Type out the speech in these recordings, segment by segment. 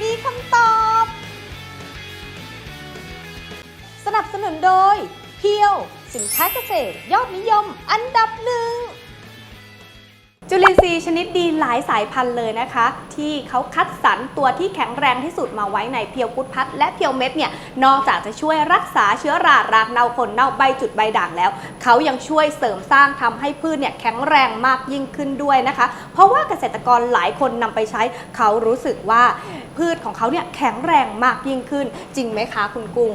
มีคำตอบ สนับสนุนโดยเพียว สินค้าเกษตรยอดนิยมอันดับหนึ่ง ซีชนิดดีหลายสายพันธุ์เลยนะคะ ที่เขาคัดสรรตัวที่แข็งแรงที่สุดมาไว้ในเพียวกุดพัดและเพียวเม็ดเนี่ยนอกจากจะช่วยรักษาเชื้อรารากเน่าคนเน่าใบจุดใบด่างแล้ว เขายังช่วยเสริมสร้างทำให้พืชเนี่ยแข็งแรงมากยิ่งขึ้นด้วยนะคะ เพราะว่าเกษตรกรหลายคนนำไปใช้ เขารู้สึกว่าพืชของเขาเนี่ยแข็งแรงมากยิ่งขึ้น จริงไหมคะคุณกุ้ง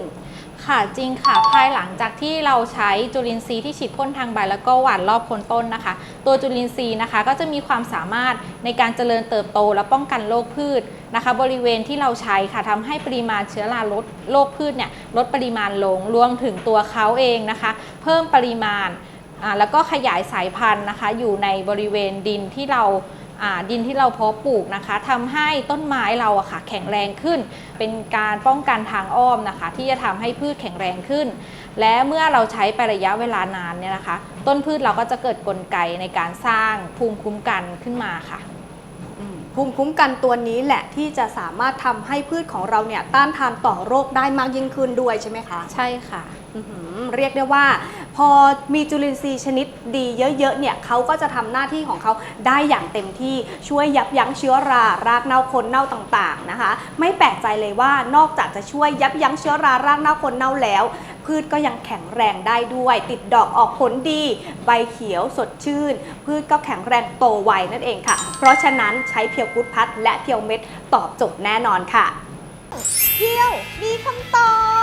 ค่ะจริงค่ะภายหลังจากที่เราใช้จุลินทรีย์ที่ฉีดพ่นทางใบแล้วก็หว่านรอบโคนต้นนะคะ ตัวจุลินทรีย์นะคะก็จะมีความสามารถในการเจริญเติบโตและป้องกันโรคพืชนะคะ บริเวณที่เราใช้ค่ะทำให้ปริมาณเชื้อราลดโรคพืชเนี่ยลดปริมาณลงรวมถึงตัวเขาเองนะคะ เพิ่มปริมาณแล้วก็ขยายสายพันธุ์นะคะ อยู่ในบริเวณดินที่เรา ดินที่เราเพาะปลูกนะคะทำให้ต้นไม้เราอะค่ะแข็งแรงขึ้น เป็นการป้องกันทางอ้อมนะคะ ที่จะทำให้พืชแข็งแรงขึ้น และเมื่อเราใช้ไประยะเวลานานเนี่ยนะคะ ต้นพืชเราก็จะเกิดกลไกในการสร้างภูมิคุ้มกันขึ้นมาค่ะ ภูมิคุ้มกันตัวนี้แหละที่จะสามารถทำให้พืชของเราเนี่ยต้านทานต่อโรคได้มากยิ่งขึ้นด้วยใช่ไหมคะ ใช่ค่ะ อื้อหือเรียกได้ว่า พอมีจุลินทรีย์ชนิดดีเยอะๆเนี่ยเขาก็จะทำหน้าที่ของเขาได้อย่างเต็มที่ช่วยยับยั้งเชื้อรารากเน่าคนเน่าต่างๆนะคะ ไม่แปลกใจเลยว่านอกจากจะช่วยยับยั้งเชื้อรารากเน่าคนเน่าแล้ว พืชก็ยังแข็งแรงได้ด้วย ติดดอกออกผลดี ใบเขียวสดชื่น พืชก็แข็งแรงโตไวนั่นเองค่ะ เพราะฉะนั้นใช้เพียวกุดพัดและเพียวเม็ดตอบโจทย์แน่นอนค่ะ เพียวมีคำตอบ